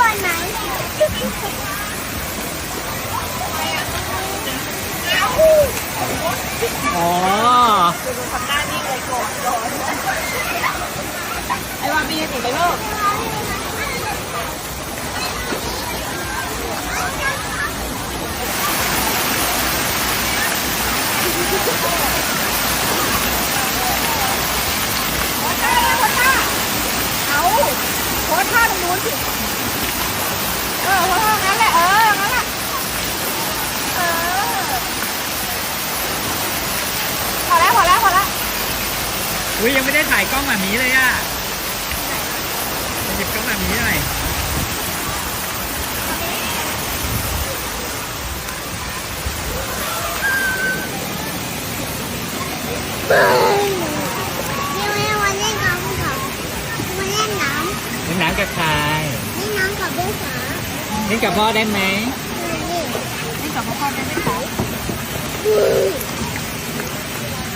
กบอลไหมอ๋อวามีติดไปลูก เอาโพสท่าตรงนู้นสิ เออโพสท่างั้นแหละ เออ งั้นแหละ เออ พอแล้ว พอแล้ว พอแล้ว อุ้ยยังไม่ได้ถ่ายกล้องแบบนี้เลยอะหยิบกล้องแบบนี้หน่อยนี่ไม่วันเล่นน้ำค่ะมาเล่นน้เล่นน้ำกับใครำนี่นน้ำกับลูกสาวเล่นกับพ่อได้ไหม นี่ นี่กับพ่อได้ไหมคะ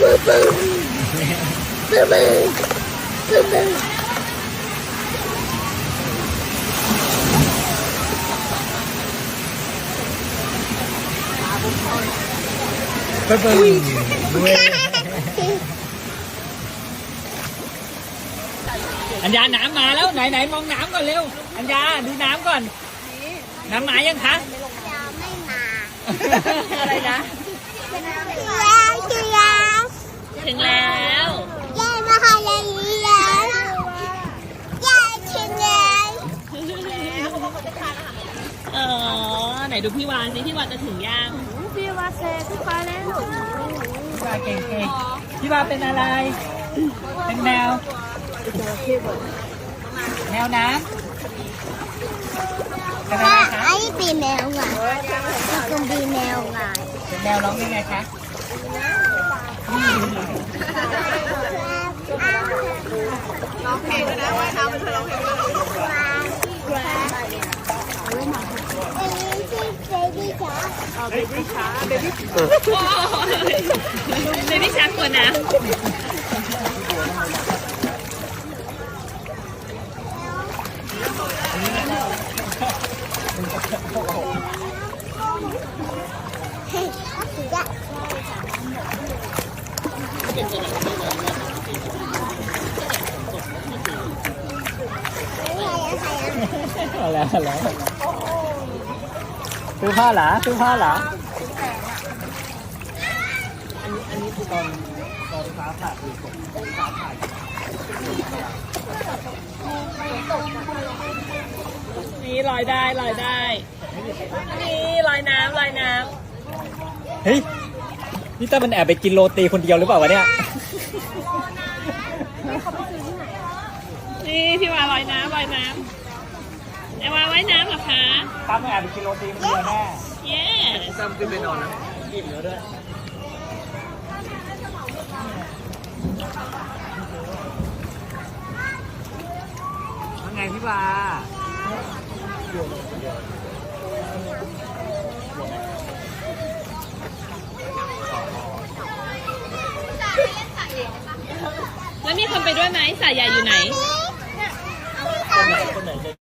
บึ้มบึ้ม บึ้มบึ้มบึ้มบึ้มปึ้งปึ้งเว้ยอัญญาน้ำมาแล้วไหนไดูพี่วานสิพี่วานจะถึงย่างพี่วานเซพี่วานแล้วพี่วาเก่งเก่งพี่วาเป็นอะไร เป็นแมว แมวน้ำเป็นอะไรแม่คะไอ้ปีแมวไงตรงปีแมวไงเป็นแมวร้องยังไงคะร้องเพลงด้วยนะว่ายน้ำมันเธอร้องเพลงด้วย เบบี้จ๋าเบบี้ชักกว่าน้ำเฮ้ยสุดยอดใครอะใครอะเอาแล้วเอาแล้ว ซื้อผ้าเหรอซื้อผ้าเหรออันนี้อันนี้คือตอนตอนฟ้าผ่าคือฝนฟ้าผ่านี่ลอยได้ลอยได้ นี่ลอยน้ำลอยน้เฮ้ยนี่ตามันแอบไปกินโรตีคนเดียวหรือเปล่าวะเนี่ยำนี่พี่วานลอยน้ำลอยน้ำ ไอวาว่ายน้ำเหรอคะตามันแอบไปกินโรตีคนเดียวแน่เย้ซ้ำขึ้นไปนอนนะอิ่มแล้วด้วยว่าไงพี่บาแล้วมีคนไปด้วยไหมสายใหญ่อยู่ไหนนี่